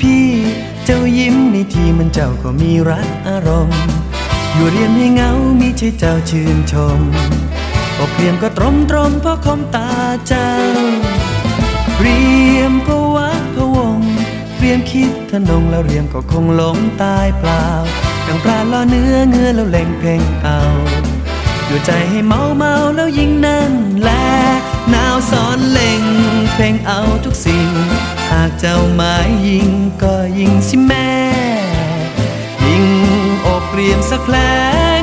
พี่ เจ้ายิ้มในทีมันเจ้าก็มีรักอารมณ์ อยู่เรียมให้เหงามีใจเจ้าชื่นชมอกเรียมก็ตรมตรมเพราะคมตาเจ้า เรียมพะวักพะวง เรียมคิดทนงแล้วเรียมก็คงหลงตายเปล่า ดังปลาล่อเนื้อเงือแล้วเล่งเพ่งเอาอยู่ใจให้เมาเมาแล้วยิ่งนั่นแหละหนาวสอนเล่งเพลงเอาทุกสิ่งากเจ้าหมายยิงก็ยิงสิแม่ ยิงอกเรียมสักแผล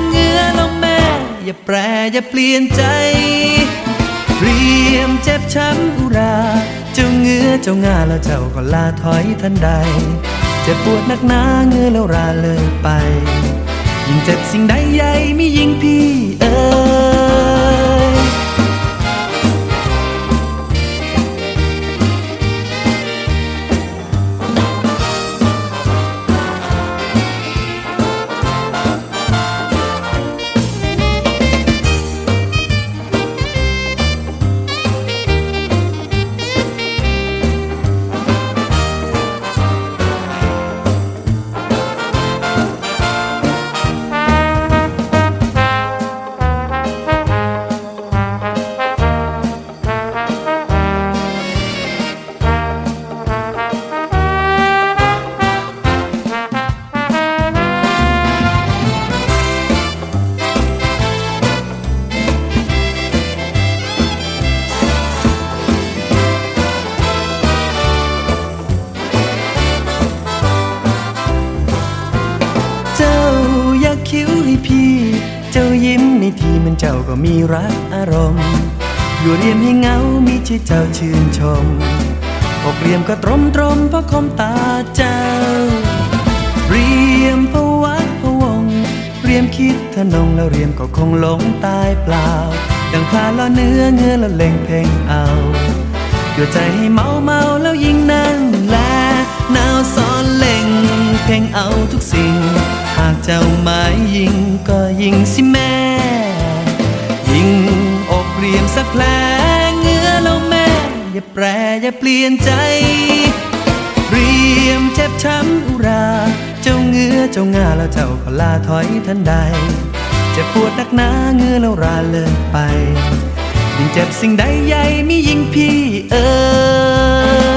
เงื้อลงแม่ อย่าแปรอย่าเปลี่ยนใจ เรียมเจ็บช้ำอุรา เจ้าเงื้อเจ้างาแล้วเจ้าก็ลาถอยทันใด เจ็บปวดนักหนาเงื้อแล้วราเลยไป ยิ่งเจ็บสิ่งใดใหญ่ไม่ยิ่งพี่เอ๋ ทีมันเจ้าก็มีรักอารมณ์ อยู่เรียมให้เหงามีใจเจ้าชื่นชมอกเรียมก็ตรมตรมเพราะคมตาเจ้า เรียมพะวักพะวง เรียมคิดทนงแล้วเรียมก็คงหลงตายเปล่า ดังพลาล่อเนื้อเงื้อแล้วเล่งเพลงเอาอยู่ใจให้เมาเมาแล้วยิ่งนั่นแหละหนาวสอนเล่งเพลงเอาทุกสิ่ง หากเจ้าหมายยิงก็ยิงสิแม่ เรียมสักแผลเงื้อแล้วแม่ อย่าแปรอย่าเปลี่ยนใจ เรียมเจ็บช้ำอุรา เจ้าเงื้อเจ้างาแล้วเจ้าก็ลาถอยทันใด เจ็บปวดนักหนาเงื้อแล้วราเลิกไป ยิ่งเจ็บสิ่งใดใหญ่มียิ่งพี่เอ๋